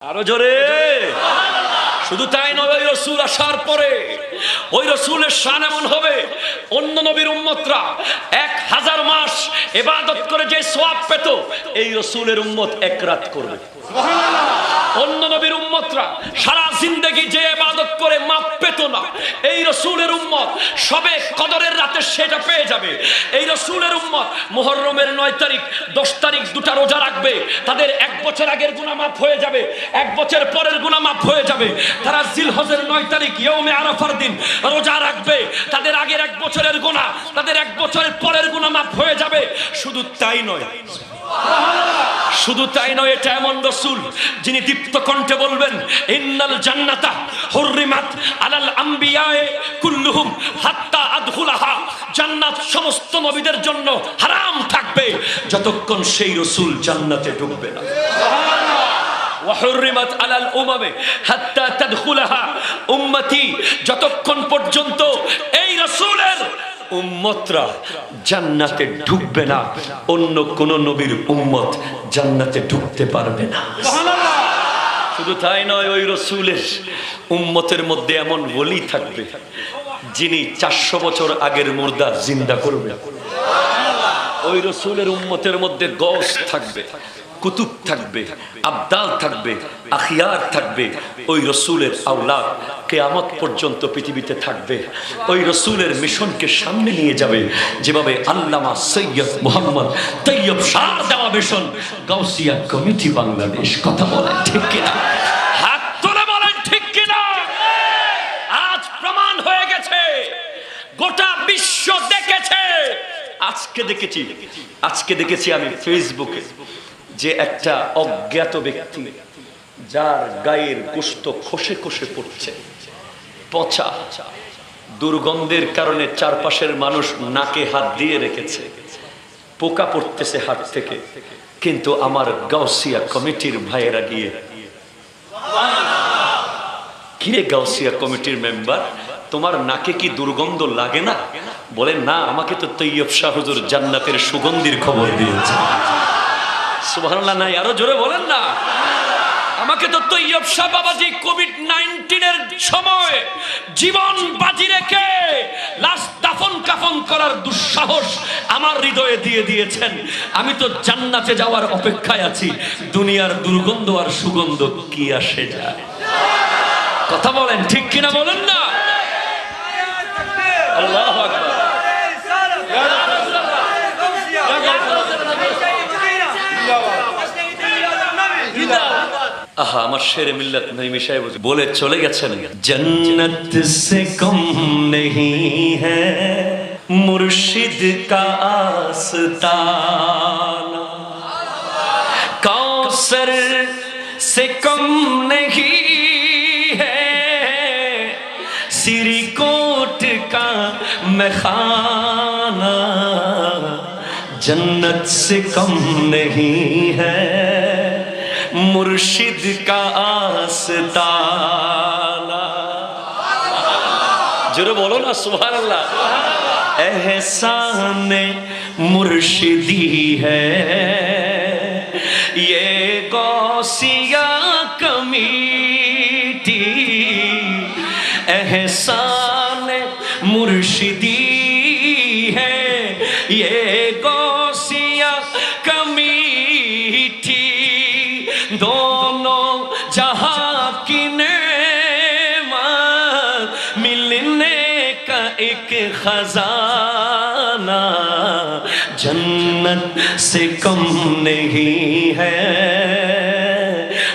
আরও জোরে। শুধু তাই নয়, ওই রসুল আসার পরে, ওই রসুলের শান এমন হবে, অন্য নবীর উম্মতরা এক হাজার মাস এবাদত করে যে সোয়াব পেত, এই রসুলের উন্মত এক রাত করবে। অন্য নবীর উম্মতরা সারা জিন্দগি যে এবাদত করে মাপ পেত না। এই রসুলের উম্মত সবে কদরের রাতে সেটা পেয়ে যাবে। এই রসুলের উম্মত মোহররমের নয় তারিখ, দশ তারিখ দুটা রোজা রাখবে। তাদের এক বছর আগের গুণা মাফ হয়ে যাবে। এক বছর পরের গুণা মাফ হয়ে যাবে। তারা জিলহজের নয় তারিখ ইয়মে আরাফার দিন রোজা রাখবে। তাদের আগের এক বছরের গুণা তাদের এক বছরের পরের গুণা মাফ হয়ে যাবে। শুধু তাই নয় শুধু তাই নয়, এটা এমন রসুল যিনি দীপ্ত কণ্ঠে বলবেন, ইন্নাল জান্নাতা হুররিমাত আলাল আম্বিয়ায়ে কুল্লুহুম হাত্তা আদখুলাহা। জান্নাত সমস্ত নবীদের জন্য হারাম থাকবে, যতক্ষণ সেই রসুল জান্নাতে ঢুকবে না। ওয়াহুরিমাত আলাল উমামে হাত্তা তাদখুলাহা। উম্মতি, যতক্ষণ পর্যন্ত এই রসুলের উম্মতরা জান্নাতে ঢুকবে না। অন্য কোন নবীর উম্মত জান্নাতে ঢুকতে পারবে না। শুধু তাই নয় ওই রসুলের উম্মতের মধ্যে এমন বলি থাকবে যিনি চারশো বছর আগের মুর্দা জিন্দা করবে। ওই রসুলের উম্মতের মধ্যে গস থাকবে কুতুব থাকবে আবদাল থাকবে আখিয়ার থাকবে। ওই রসুলের আওলাদ কেয়ামত পর্যন্ত পৃথিবীতে থাকবে। ওই রসুলের মিশনকে সামনে নিয়ে যাবে। যেভাবে আল্লামা সৈয়দ মোহাম্মদ তৈয়ব শাহ দেওয়া মিশন, গাউসিয়া কমিটি বাংলাদেশ কথা বলে ঠিক কিনা? হাত তুলে বলেন ঠিক কিনা? আজ প্রমাণ হয়ে গেছে। গোটা বিশ্ব দেখেছে। আজকে দেখেছি। আজকে দেখেছি আমি ফেসবুকে যে একটা অজ্ঞাত ব্যক্তি যার গায়ের গোস্ত খসে খসে পড়ছে। পচা, দুর্গন্ধের কারণে চারপাশের মানুষ নাকে হাত দিয়ে রেখেছে। পোকা পড়তেছে হাত থেকে। কিন্তু আমার গাউসিয়া কমিটির ভাইয়েরা গিয়ে কিরে গাউসিয়া কমিটির মেম্বার? তোমার নাকে কি দুর্গন্ধ লাগে না? বলে, না, আমাকে তো তৈয়ব শাহ হুজুর জান্নাতের সুগন্ধির খবর দিয়েছে। সুবহানাল্লাহ, নাই, আরও জোরে বলেন না। আমাকে তো তৈয়ব শাহ বাবাজি কোভিড নাইন্টিনের সময় জীবন বাজি রেখে লাশ দাফন কাফন করার দুঃসাহস আমার হৃদয়ে দিয়ে দিয়েছেন। আমি তো জান্নাতে যাওয়ার অপেক্ষায় আছি। দুনিয়ার দুর্গন্ধ আর সুগন্ধ কি আসে যায়? কথা বলেন, ঠিক কিনা বলেন না? আহা, আমার শেরে মিল্লাত নইমি সাহেব বলে চলে গেছেন জন্নত সে কম নেহি মুর্শিদ কা আস্তানা। কাউসর সে কম নেহি সিরিকোট কা মেখানা। জন্নত সে কম নেহি হ্যাঁ मुर्शिद का आस्ताना। ज़रूर बोलो ना सुबह अल्लाह एहसान मुर्शिदी है। ये गौसी दोनों जहां की नेमत मिलने का एक खजाना जन्नत से कम नहीं है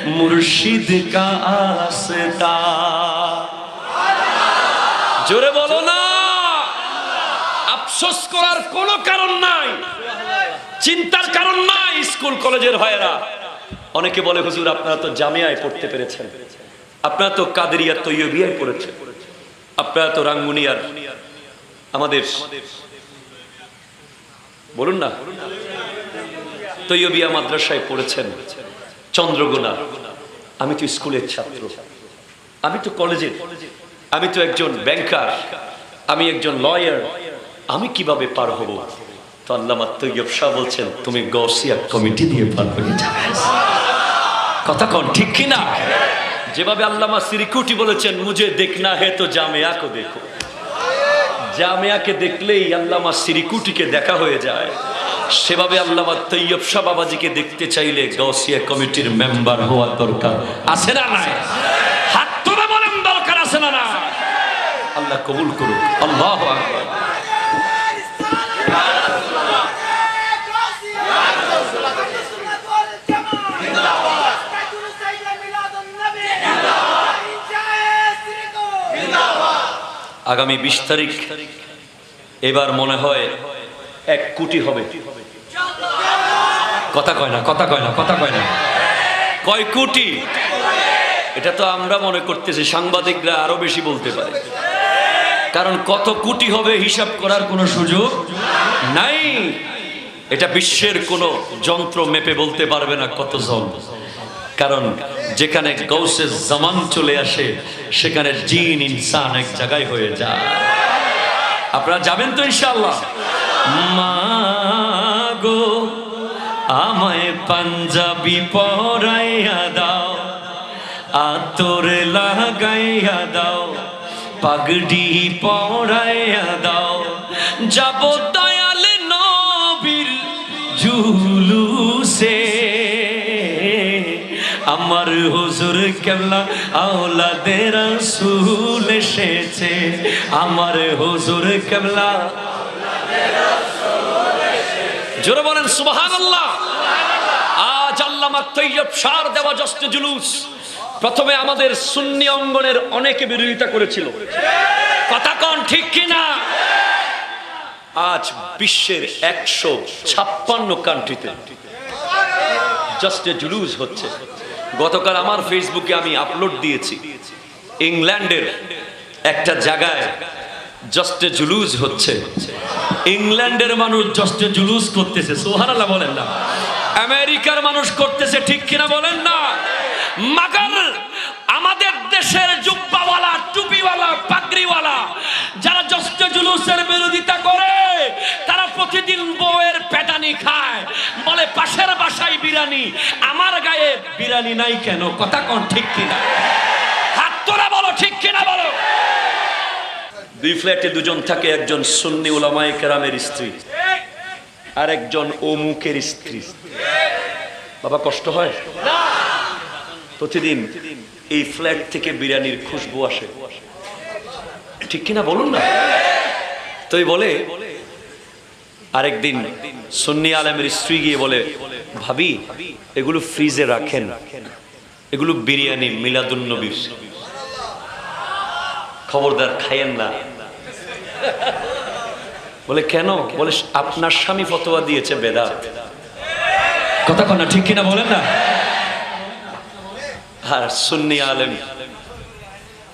मुर्शिद का आस्ता জোরে বলো না আফসোস করার কোনো কারণ নাই চিন্তার কারণ নাই স্কুল কলেজের ভাইয়েরা অনেকে বলে, হুজুর, আপনারা তো জামিয়ায় পড়তে পেরেছেন। আপনারা তো কাদেরিয়া তৈয়বিয়ায় পড়েছেন। আপনারা তো রাঙ্গুনিয়ার আমাদের বলুন না, তৈয়বিয়া মাদ্রাসায় পড়েছেন চন্দ্রগোনা। আমি তো স্কুলের ছাত্র। আমি তো কলেজের। আমি তো একজন ব্যাংকার। আমি একজন লয়ার। আমি কীভাবে পার হব? তো আল্লামা তৈয়ব শাহ বলছেন, তুমি গসিয়া কমিটি দিয়ে পার যাবে কথা কন, ঠিক কি না? যেভাবে আল্লামা সিরিকুটি বলেছেন, মুঝে দেখনা হে তো জামিয়া দেখো। জামিয়াকে দেখলেই আল্লামা সিরিকুটিকে দেখা হয়ে যায়। সেভাবে আল্লামা তৈয়ব শাহ বাবাজিকে দেখতে চাইলে গৌসিয়া কমিটির মেম্বার হওয়ার দরকার। আছে না নাই? হাত তুলে বলেন দরকার আছে না না আল্লাহ কবুল করুক। আল্লাহ আকবার। আগামী বিশ তারিখ, এবার মনে হয় এক কোটি হবে। কথা কয় না, কথা কয় না, কথা কয় না। কয় কোটি? এটা তো আমরা মনে করতেছি, সাংবাদিকরা আরও বেশি বলতে পারে। কারণ কত কোটি হবে হিসাব করার কোনো সুযোগ নাই। এটা বিশ্বের কোনো যন্ত্র মেপে বলতে পারবে না কত জন। কারণ যেখানে গৌসে জামান চলে আসে, সেখানে জিন, ইনসান এক জায়গায় হয়ে যায়। আপনারা যাবেন তো ইনশাল্লাহ মা গো, আমায় পাঞ্জাবি পরাইয়া দাও, আতর লাগাইয়া দাও, পাগড়ি পরাইয়া দাও। যাব দয়াল নবীর জুলুসে আমার হুজুর কেমলা আওলাদের রাসূল এসেছে। আমার হুজুর কেমলা জোরে বলেন আজ আল্লামা তৈয়ব দেওয়া জস্ট জুলুস। প্রথমে আমাদের সুন্নি অঙ্গনের অনেকে বিরোধিতা করেছিল। কথা কন ঠিক কিনা? আজ বিশ্বের একশো ছাপ্পান্ন কান্ট্রিতে জাস্ট জুলুস হচ্ছে। গতকাল আমার ফেসবুকে আমি আপলোড দিয়েছি। ইংল্যান্ডের একটা জায়গায় জাস্টে জুলুস হচ্ছে। ইংল্যান্ডের মানুষ জাস্টে জুলুস করতেছে সোহানাল্লাহ বলেন না। আমেরিকার মানুষ করতেছে ঠিক কিনা বলেন না। মাগার আমাদের দেশের জুব্বাওয়ালা, টুপিওয়ালা, পাগড়িওয়ালা জুলুসের বিরোধিতা করে, তারা প্রতিদিন বউয়ের পেটানি খায়। বলে, পাশের বাসায় বিরানি আমার গায়ে বিরানি নাই কেন? কথা কোন ঠিক কিনা? হাত তোরা বলো, ঠিক কিনা বলো? দুই ফ্ল্যাটে দুজন থাকে, একজন সুন্নি ওলামায়ে কেরামের স্ত্রী, আর একজন অমুকের স্ত্রী। বাবা, কষ্ট হয়? প্রতিদিন এই ফ্ল্যাট থেকে বিরিয়ানির খুশবু আসে। ঠিক কিনা বলুন না? তো বলে, আরেকদিন সুন্নি আলমের স্ত্রী গিয়ে বলে, ভাবি, এগুলো ফ্রিজে রাখেন। এগুলো বিরিয়ানি, মিলাদুন্নবীর। খবরদার খাইয়েন না। বলে, কেন? বলে, আপনার স্বামী ফতোয়া দিয়েছে বেদা কথা কন্যা ঠিক কিনা বলেন না? আর সুন্নি আলম,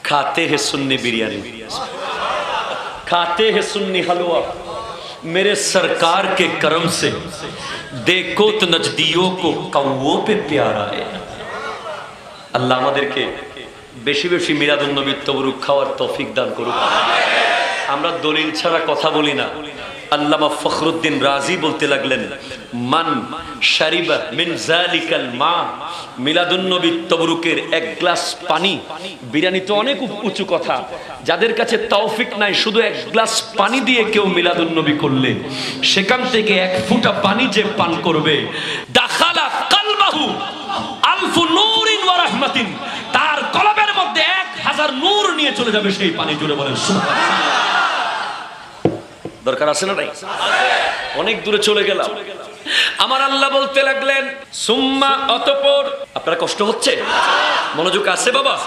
খাতে হে সুন্নি বিরিয়ানি। खाते हैं सुन्नी हलवा मेरे सरकार के करम से देखो तो नजदियों को कौओ पे प्यारा है আল্লাহ আমাদেরকে বেশি বেশি মিরাদুল নবীর তবরুক খাওয়ার তৌফিক দান করুক আমরা দলিল ছাড়া কথা বলি না আল্লামা ফখরুদ্দিন রাজি বলতে লাগলেন, মান শারিবা মিন জালিকাল মা মিলাদুন নবী তবরুকের এক গ্লাস পানি। বিরিয়ানি তো অনেক উঁচু কথা। যাদের কাছে তৌফিক নাই, শুধু এক গ্লাস পানি দিয়ে কেউ মিলাদুন নবী করলে, সেখান থেকে এক ফুটা পানি যে পান করবে, দাখালা কালবাহু আলফু নূরিন ওয়া রাহমাতিন। তার কলবের মধ্যে এক হাজার নূর নিয়ে চলে যাবে সেই পানি জুড়ে বলেন, সুবহানাল্লাহ। দরকার আছে না নাই? অনেক দূরে চলে গেলাম। আমার আল্লাহ বলতে লাগলেন, সুম্মা, অতপর আপনার কষ্ট হচ্ছে? মনোযোগ আছে বাবা?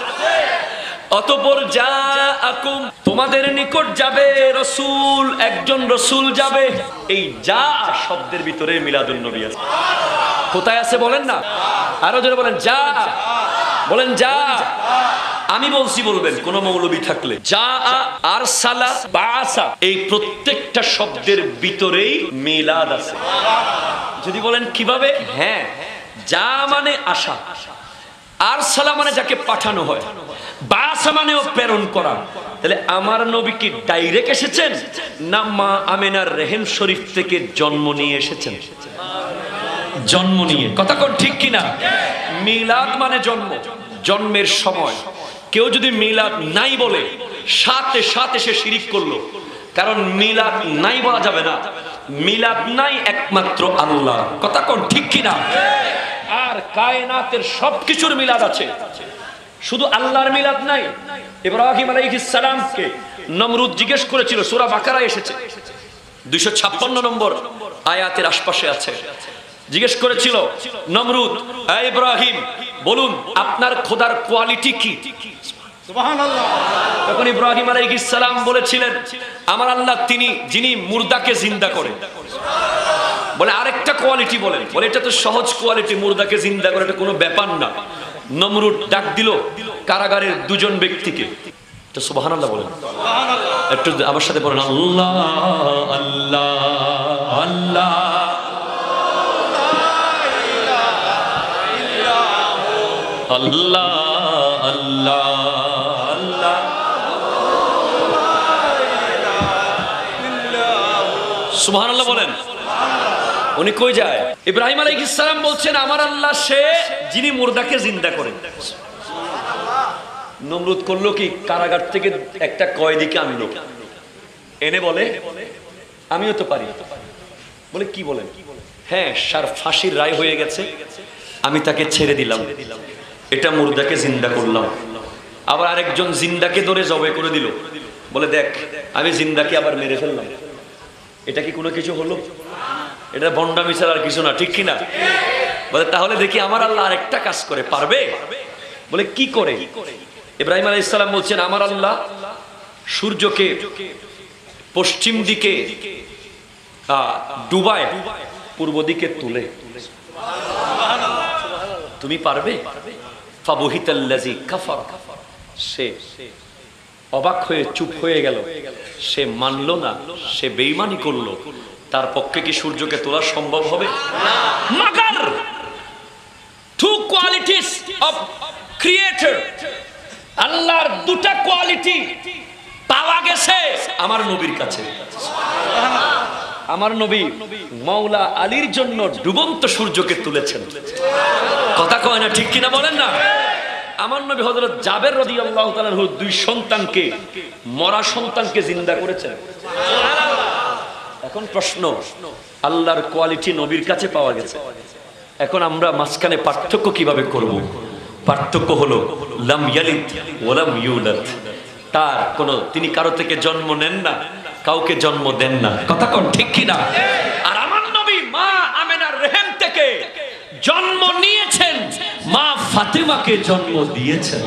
অতপর যা আকুম তোমাদের নিকট যাবে রসুল, একজন রসুল যাবে। এই যা শব্দের ভিতরে মিলাদুন নবী আছে। কোথায় আছে বলেন না? আরও জোরে বলেন, যা। বলেন, যা। আমি বলছি বলবেন, কোন মৌলবী থাকলে। যা আর সালা বাসা এই প্রত্যেকটা শব্দের ভিতরেই মিলাদ আছে। যদি বলেন কীভাবে? হ্যাঁ যা মানে আশা। আর সালা মানে যাকে পাঠানো হয়। বাসা মানেও প্রেরণ করা। তাহলে আমার নবী কি ডাইরেক্ট এসেছেন? না মা আমেনার রেহেম শরীফ থেকে জন্ম নিয়ে এসেছেন? জন্ম নিয়ে। কথা কোন ঠিক কিনা? মিলাদ মানে জন্ম, জন্মের সময়। কেউ যদি মিলাদ নাই বলে, সাথে সাথে সে শিরিক করল। কারণ মিলাদ নাই বলা যাবে না। মিলাদ নাই একমাত্র আল্লাহ। কথা কোন ঠিক কিনা? আর কায়নাতের সবকিছুর মিলাদ আছে। শুধু আল্লাহর মিলাদ নাই, ইব্রাহিম আলাইহিস সালামকে নমরুদ জিজ্ঞেস করেছিল, সূরা বাকারা এসেছে। দুইশো ছাপ্পান্ন নম্বর আয়াতের আশপাশে আছে। জিজ্ঞেস করেছিল, নমরুদ "এই ইব্রাহিম, বলুন, আপনার খোদার কোয়ালিটি কি? তখন ইব্রাহিম সালাম বলেছিলেন আমার আল্লাহ তিনি যিনি মুর্দাকে জিন্দা করে। বলে আরেকটা কোয়ালিটি বলেন। বলে এটা তো সহজ কোয়ালিটি মুর্দাকে জিন্দা করে এটা কোনো ব্যাপার না। নমরুদ ডাক দিল কারাগারের দুজন ব্যক্তিকে। তো সুবহানাল্লাহ বলেন। একটু আমার সাথে বলেন আল্লাহ আল্লাহ আল্লাহ। আল্লাহ। বলেন। উনি কই যায়? ইব্রাহিম আলাইহিস সালাম বলছেন, আমার আল্লাহ সে যিনি মুর্দাকে জিন্দা করেন নমরুদ করল কি? কারাগার থেকে একটা কয়েদিকে আনলো। এনে বলে, আমিও তো পারি। বলে, কি বলেন? হ্যাঁ সার ফাঁসির রায় হয়ে গেছে। আমি তাকে ছেড়ে দিলাম। এটা মুর্দাকে জিন্দা করলাম। আবার আরেকজন জিন্দাকে ধরে জবে করে দিল। বলে, দেখ, আমি জিন্দাকে আবার মেরে ফেললাম। এটা কি কোনো কিছু হলো? এটা বন্ডা মিশাল আর কিছু না, ঠিক কি না বলে, তাহলে দেখি আমার আল্লাহ আরেকটা কাজ করে, পারবে? বলে, কি করে? ইব্রাহিম আলাইহিস ইসলাম বলছেন, আমার আল্লাহ সূর্যকে পশ্চিম দিকে ডুবায়, পূর্ব দিকে তুলে। তুমি পারবে? কাফার। সে অবাক হয়ে চুপ হয়ে গেল। সে মানল না, সে বেইমানি করল। তার পক্ষে কি সূর্যকে তোলা সম্ভব হবে? টু কোয়ালিটিস অফ আল্লাহর দুটা কোয়ালিটি পাওয়া গেছে আমার নবীর কাছে। আমার নবী মৌলা আলীর জন্য ডুবন্ত সূর্যকে তুলেছেন। কথা কয় না ঠিক কিনা বলেন না? আমার নবী হযরত জাবের রাদিয়াল্লাহু তাআলার দুই সন্তানকে, মরা সন্তানকে জিন্দা করেছেন। এখন প্রশ্ন, আল্লাহর কোয়ালিটি নবীর কাছে পাওয়া গেছে। এখন আমরা মাঝখানে পার্থক্য কীভাবে করব? পার্থক্য হলো, লাম ইয়ালিদ ওয়ালাম ইউলাদ। তার কোন, তিনি কারও থেকে জন্ম নেন না, কাউকে জন্ম দেন না। কথা কোন ঠিক কিনা? আর আমার নবী মা আমেনার রেহেম থেকে জন্ম নিয়েছেন। মা ফাতেমাকে জন্ম দিয়েছেন।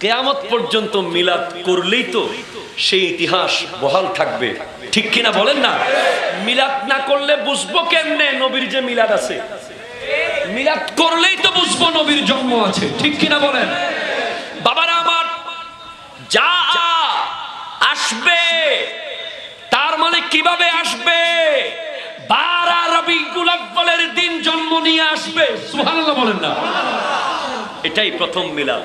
কেয়ামত পর্যন্ত মিলাদ করলেই তো সেই ইতিহাস বহাল থাকবে। ঠিক কিনা বলেন না? মিলাদ না করলে বুঝব কেমনে নবীর যে মিলাদ আছে? মিলাদ করলেই তো বুঝব নবীর জন্ম আছে। ঠিক কিনা বলেন? বাবারা আমার, যা আসবে, তার মানে কীভাবে আসবে? বারা রবিউল আউয়ালের দিন জন্ম নিয়ে আসবে। সুবহানাল্লাহ বলেন না। এটাই প্রথম মিলাদ।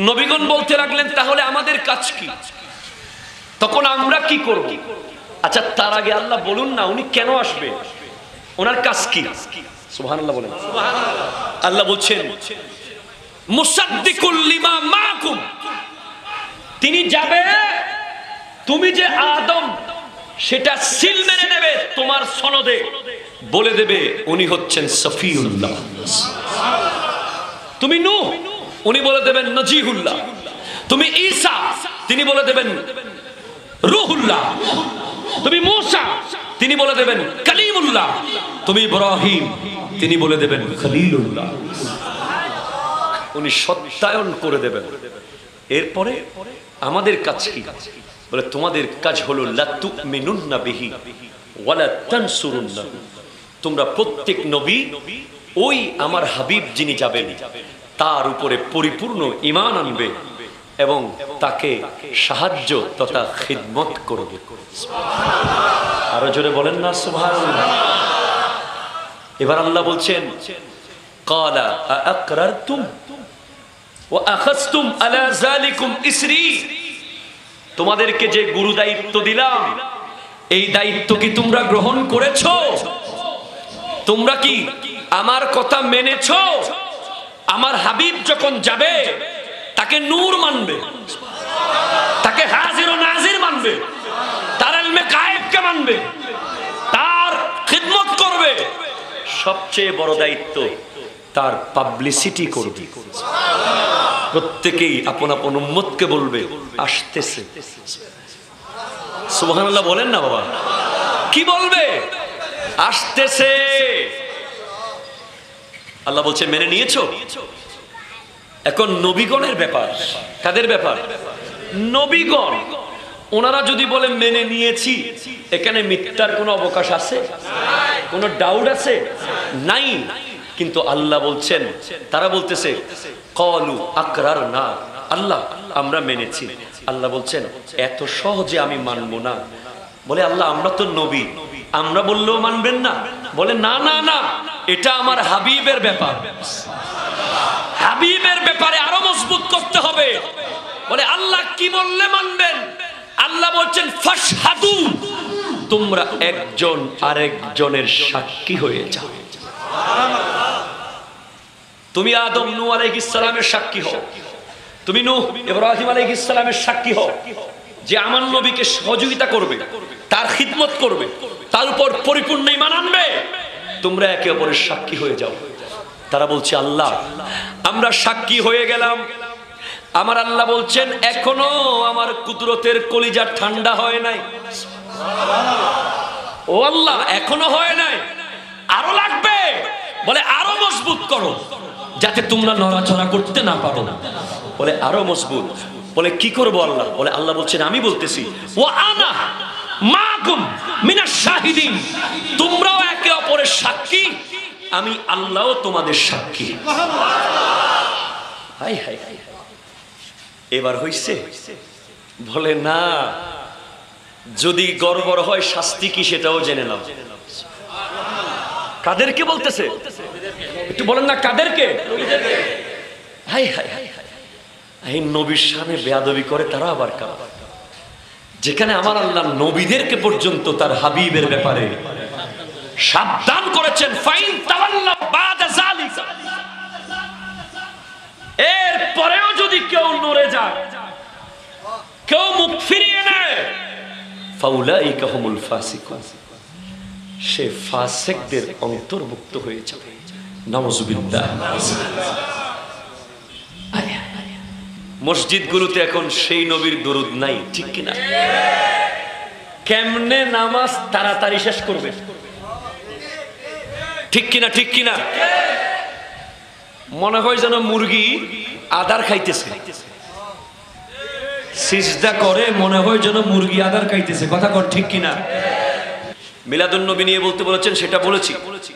নবীগণ বলতে লাগলেন, তাহলে আমাদের কাজ কি? তখন আমরা কি করব? আচ্ছা তার আগে আল্লাহ বলুন না, উনি কেন আসবে? ওনার কাজ কি? সুবহানাল্লাহ বলেন। আল্লাহ বলছেন, মুসাদ্দিকুল লিমা মাকুম। তিনি যাবে, তুমি যে আদম সেটা সিল মেরে নেবে তোমার সনদে। বলে দেবে, উনি হচ্ছেন সফিউল্লাহ। তুমি নূহ, উনি বলে দেবেন নজিহুল্লাহ। তুমি ঈসা, তিনি বলে দেবেন রুহুল্লাহ। তুমি মূসা, তিনি বলে দেবেন কালিমুল্লাহ। তুমি ইব্রাহিম, তিনি বলে দেবেন খলিলুল্লাহ। উনি সত্যায়ন করে দেবেন। এরপরে আমাদের কাছে বলে, তোমাদের কাজ হলো বিহি তোমরা প্রত্যেক নবী, ওই আমার হাবিব যিনি যাবেন, তার উপরে পরিপূর্ণ ইমান আনবে এবং তাকে সাহায্য তথা খিদমত করবে। আরও জোরে বলেন না, সুবহানাল্লাহ। এবার আল্লাহ বলছেন, কালা আকরারতুম ওয়া আখাযতুম আলা যালিকুম ইসরি। তোমাদেরকে যে গুরু দায়িত্ব দিলাম, এই দায়িত্ব কি তোমরা গ্রহণ করেছ? তোমরা কি আমার কথা মেনেছ? আমার হাবিব যখন যাবে, তাকে নূর মানবে। তাকে হাজির ও নাজির মানবে। তার এলমে গায়েবকে মানবে। তার খিদমত করবে। সবচেয়ে বড় দায়িত্ব তার পাবলিসিটি করবে। প্রত্যেকেই আপন আপন উম্মতকে বলবে, আসতেছে। সুবহানাল্লাহ বলেন না বাবা। কি বলবে? আসতেছে। আল্লাহ বলছে, মেনে নিয়েছো? এখন নবীগণের ব্যাপার। কাদের ব্যাপার? নবীগণ। ওনারা যদি বলে, মেনে নিয়েছি, এখানে মিথ্যার কোনো অবকাশ আছে? কোনো ডাউট আছে? নাই। কিন্তু আল্লাহ বলছেন, তারা বলতেছে, কলু আকরার না আল্লাহ, আমরা মেনেছি। আল্লাহ বলছেন, এত সহজে আমি মানবো না। বলে, আল্লাহ, আমরা তো নবী। আমরা বললেও মানবেন না। বলে, না না না, এটা আমার হাবিবের ব্যাপার। হাবিবের ব্যাপারে আরও মজবুত করতে হবে। বলে, আল্লাহ কি বললে মানবেন? আল্লাহ বলছেন, ফাশহাদু, তোমরা একজন আরেকজনের সাক্ষী হয়ে যাও। তুমি আদম নু আলাইহিস সালামের সাক্ষী হও। তুমি নূহ ইব্রাহিম আলাইহিস সালামের সাক্ষী হও। যে আমার নবীকে সহযোগিতা করবে, তার খিদমত করবে, তার উপর পরিপূর্ণ ইমান আনবে, তোমরা একে অপরের সাক্ষী হয়ে যাও। তারা বলছে, আল্লাহ, আমরা সাক্ষী হয়ে গেলাম। আমার আল্লাহ বলছেন, এখনও আমার কুদরতের কলিজা ঠান্ডা হয় নাই। ও আল্লাহ, এখনও হয় নাই। আরও লাগবে। বলে, আরও মজবুত করো। যাতে তোমরা নড়াচড়া করতে না পারো। বলে, আরও মজবুত। বলে, কি করব আল্লাহ? বলে, আল্লাহ বলছেন, আমি বলতেছি ও আনা মাকুম মিনাশ শাহিদিন। তোমরাও একে অপরের সাক্ষী, আমি আল্লাহও তোমাদের সাক্ষী। হাই হাই হাই। এবার হইছে? বলে, না, যদি গড়বড় হয় শাস্তি কি সেটাও জেনে নাও। কাদেরকে বলতেছে? একটু বলেন না কাদেরকে? হাই হাই হাই হাই এই নবীর সামনে বেয়াদবি করে তারা আবার কারা? যেখানে আমার আল্লাহ নবীদেরকে পর্যন্ত তার হাবিবের ব্যাপারে সাবধান করেছেন। ফাইন তাওয়াল্লা বাদা যালিকা। এর পরেও যদি কেউ নড়ে যায় কেউ মুখ ফিরিয়ে নেয় ফাউলাইকা হুমুল ফাসিকুন। সে ফাসিকদের অন্তর্ভুক্ত হয়ে যাবে। নাউজুবিল্লাহ। মসজিদগুলোতে এখন সেই নবীর দরুদ নাই, ঠিক কিনা? কেমনে নামাজ তাড়াতাড়ি শেষ করবে? ঠিক কিনা ঠিক কিনা? মনে হয় যেন মুরগি আদার খাইতেছে। সিজদা করে, মনে হয় যেন মুরগি আদার খাইতেছে। কথা কর, ঠিক কিনা? মিলাদুন নবী নিয়ে বলতে বলেছেন, সেটা বলেছি। বলেছি